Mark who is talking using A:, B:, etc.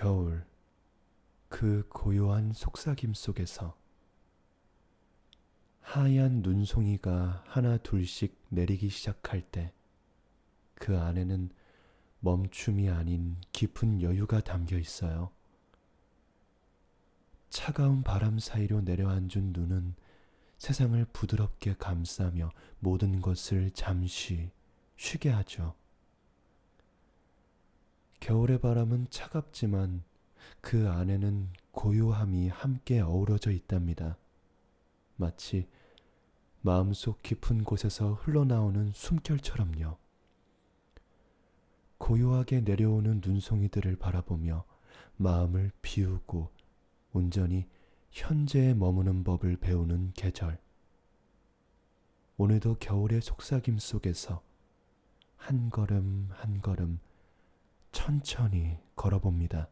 A: 겨울, 그 고요한 속삭임 속에서 하얀 눈송이가 하나 둘씩 내리기 시작할 때 그 안에는 멈춤이 아닌 깊은 여유가 담겨 있어요. 차가운 바람 사이로 내려앉은 눈은 세상을 부드럽게 감싸며 모든 것을 잠시 쉬게 하죠. 겨울의 바람은 차갑지만 그 안에는 고요함이 함께 어우러져 있답니다. 마치 마음속 깊은 곳에서 흘러나오는 숨결처럼요. 고요하게 내려오는 눈송이들을 바라보며 마음을 비우고 온전히 현재에 머무는 법을 배우는 계절. 오늘도 겨울의 속삭임 속에서 한 걸음 한 걸음 천천히 걸어봅니다.